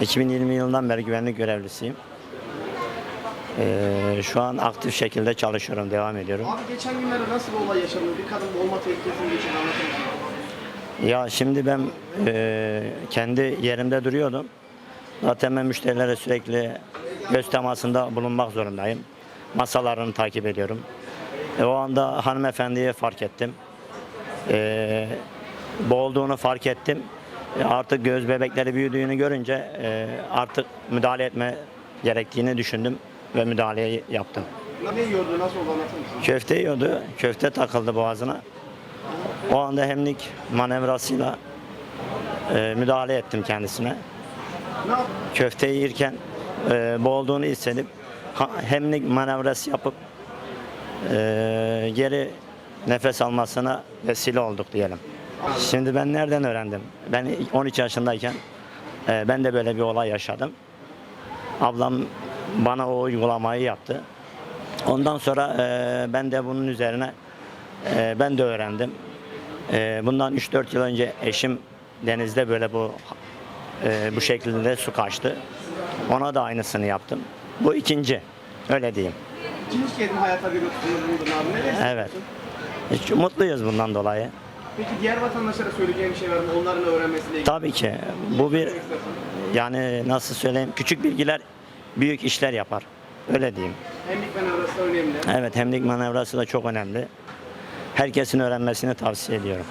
2020 yılından beri güvenlik görevlisiyim. Ee, şu an aktif şekilde çalışıyorum, devam ediyorum. Abi geçen günlerde nasıl bir olay yaşandı? Bir kadın boğulma tehlikesini geçirdi anlatır mısın? Ya şimdi ben e, kendi yerimde duruyordum. Zaten ben müşterilere sürekli göz temasında bulunmak zorundayım. Masalarını takip ediyorum. E, o anda hanımefendiyi fark ettim. E, boğulduğunu fark ettim. Artık göz bebekleri büyüdüğünü görünce e, artık müdahale etme gerektiğini düşündüm ve müdahaleyi yaptım. Ne yiyordu? Nasıl oldu anlatır mısın? Köfte yiyordu. Köfte takıldı boğazına. O anda hemlik manevrasıyla e, müdahale ettim kendisine. Köfteyi yerken e, boğulduğunu hissedip ha- hemlik manevrası yapıp e, geri nefes almasına vesile olduk diyelim. Şimdi ben nereden öğrendim? Ben 13 yaşındayken e, ben de böyle bir olay yaşadım. Ablam bana o uygulamayı yaptı. Ondan sonra e, ben de bunun üzerine e, ben de öğrendim. E, bundan 3-4 yıl önce eşim denizde böyle bu e, bu şekilde su kaçtı. Ona da aynısını yaptım. Bu ikinci. Öyle diyeyim. Mi hayata bir? Evet. Hiç mutluyuz bundan dolayı. Peki diğer vatandaşlara söyleyeceğim bir şey var mı? Onların öğrenmesiyle ilgili. Tabii ki bu bir yani nasıl söyleyeyim küçük bilgiler büyük işler yapar. Öyle diyeyim. Hemlik manevrası da önemli. Evet hemlik manevrası da çok önemli. Herkesin öğrenmesini tavsiye ediyorum.